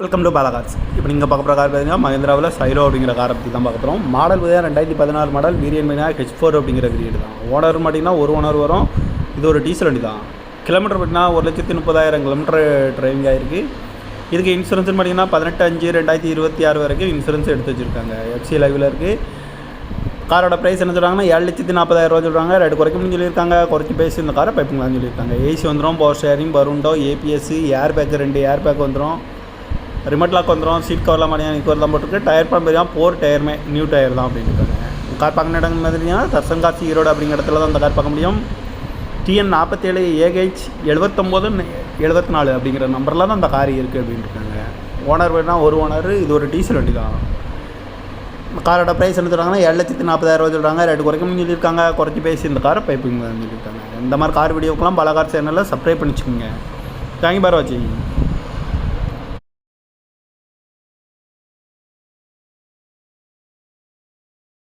Welcome to பாலகார்ஸ் இப்போ நீங்கள் பார்க்க போகிற கார் பார்த்தீங்கன்னா மஹேந்திராவில் சைரோ அப்படிங்கிற காரை பற்றி தான் பார்க்க போகிறோம் மாடல் பார்த்தீங்கன்னா ரெண்டாயிரத்தி பதினாறு மாடல் வீரியன் மீனா ஹெச் ஃபோர் அப்படிங்கிற வீரியட் தான். ஓனர் பார்த்தீங்கன்னா ஒரு ஓனர் வரும். இது ஒரு டீசல் வண்டி தான். கிலோமீட்டர் பார்த்தீங்கன்னா ஒரு லட்சத்தி முப்பதாயிரம் கிலோமீட்டர் டிரைவிங் ஆகிருக்கு இதுக்கு இன்சூரன்ஸ் பார்த்தீங்கன்னா பதினெட்டு அஞ்சு ரெண்டாயிரத்தி இருபத்தி ஆறு வரைக்கும் இன்சூரன்ஸ் எடுத்து வச்சுருக்காங்க. எஃப்சி லைவில் இருக்குது காரோட ப்ரைஸ் என்ன சொல்கிறாங்கன்னா ஏழு லட்சத்தி நாற்பதாயிரம் சொல்கிறாங்க ரெண்டு குறைக்கணும்னு சொல்லியிருக்காங்க. குறைச்சி பேசி இந்த காரை பைப்புங்களான்னு சொல்லியிருக்காங்க. ஏசி வந்துடும் பவர் ஷேரிங் பருண்டோ ஏபிஎஸ்சி ஏர் பேக் ரெண்டு ஏர் பேக் வந்துடும் ரிமோட் லாக் வந்துடும் சீட் கவர்லாம் மாதிரியா நிக்கோர் தான் போட்டிருக்கு டயர் பம்ப் பார்த்தீங்கன்னா போர் டயருமே நியூ டயர் தான் அப்படின்னு இருக்காங்க. கார் பார்க்கணும் இடம் பார்த்தீங்கன்னா தர்சன்காசி ஈரோடு அப்படிங்கிற இடத்துல தான் அந்த கார் பார்க்க முடியும். டிஎன் நாற்பத்தேழு ஏஹெச் எழுபத்தொம்போது எழுபத்தி நாலு அப்படிங்கிற நம்பரில் தான் அந்த கார் இருக்குது அப்படின்னு இருக்காங்க. ஓனர் வேணால் ஒரு ஓனர் இது ஒரு டீசல் வண்டி தான். காரோட ப்ரைஸ் என்ன சொல்கிறாங்கன்னா ஏழு லட்சத்தி நாற்பதாயிரம் ரூபா சொல்கிறாங்க ரேட்டு குறைக்கணும்னு சொல்லியிருக்காங்க. குறைச்சி பேசி இந்த காரை பைப்பிங் சொல்லியிருக்காங்க. இந்த மாதிரி கார் வீடியோக்கெல்லாம் பல கார் சேனலில் சப்ஸ்கிரைப் பண்ணிச்சுக்கோங்க. தேங்க்யூ பார் வாட்சிங்